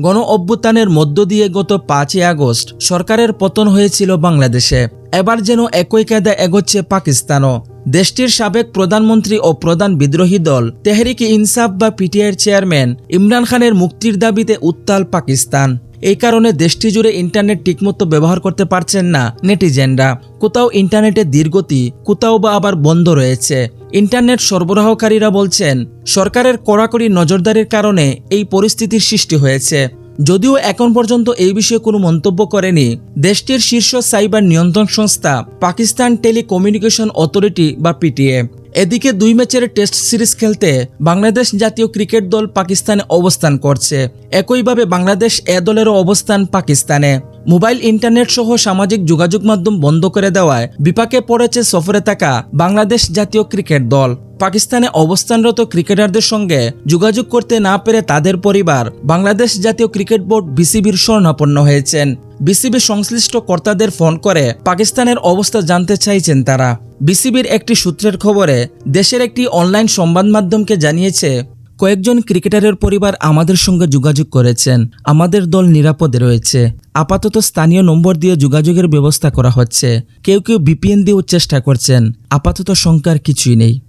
গণ অভ্যুত্থানের মধ্য দিয়ে গত পাঁচই আগস্ট সরকারের পতন হয়েছিল বাংলাদেশে। এবার যেন একই কায়দা এগোচ্ছে পাকিস্তানও। দেশটির সাবেক প্রধানমন্ত্রী ও প্রধান বিদ্রোহী দল তেহরিকি ইনসাফ বা পিটিআইয়ের চেয়ারম্যান ইমরান খানের মুক্তির দাবিতে উত্তাল পাকিস্তান। এই কারণে দেশটি জুড়ে ইন্টারনেট ঠিকমতো ব্যবহার করতে পারছেন না নেটিজেনরা। কোথাও ইন্টারনেটের ধীরগতি কোথাও বা আবার বন্ধ রয়েছে। ইন্টারনেট সরবরাহকারীরা বলছেন, সরকারের কড়াকড়ি নজরদারির কারণে এই পরিস্থিতির সৃষ্টি হয়েছে। যদিও এখন পর্যন্ত এই বিষয়ে কোনো মন্তব্য করেনি, দেশটির শীর্ষ সাইবার নিয়ন্ত্রণ সংস্থা পাকিস্তান টেলিকমিউনিকেশন অথরিটি বা পিটিএ। এদিকে দুই ম্যাচের টেস্ট সিরিজ খেলতে বাংলাদেশ জাতীয় ক্রিকেট দল পাকিস্তানে অবস্থান করছে। একইভাবে বাংলাদেশ এ দলেরও অবস্থান পাকিস্তানে। মোবাইল ইন্টারনেট সহ সামাজিক যোগাযোগ মাধ্যম বন্ধ করে দেওয়ায় বিপাকে পড়েছে সফরে থাকা বাংলাদেশ জাতীয় ক্রিকেট দল। পাকিস্তানে অবস্থানরত ক্রিকেটারদের সঙ্গে যোগাযোগ করতে না পেরে তাদের পরিবার বাংলাদেশ জাতীয় ক্রিকেট বোর্ড বিসিবির শরণাপন্ন হয়েছেন। বিসিবি সংশ্লিষ্ট কর্তাদের ফোন করে পাকিস্তানের অবস্থা জানতে চাইছেন তারা। বিসিবির একটি সূত্রের খবরে, দেশের একটি অনলাইন সংবাদ মাধ্যমকে জানিয়েছে, কয়েকজন ক্রিকেটারের পরিবার আমাদের সঙ্গে যোগাযোগ করেছেন। আমাদের দল নিরাপদে রয়েছে। আপাতত স্থানীয় নম্বর দিয়ে যোগাযোগের ব্যবস্থা করা হচ্ছে। কেউ কেউ বিপিএন দিয়েও চেষ্টা করছেন। আপাতত শঙ্কার কিছুই নেই।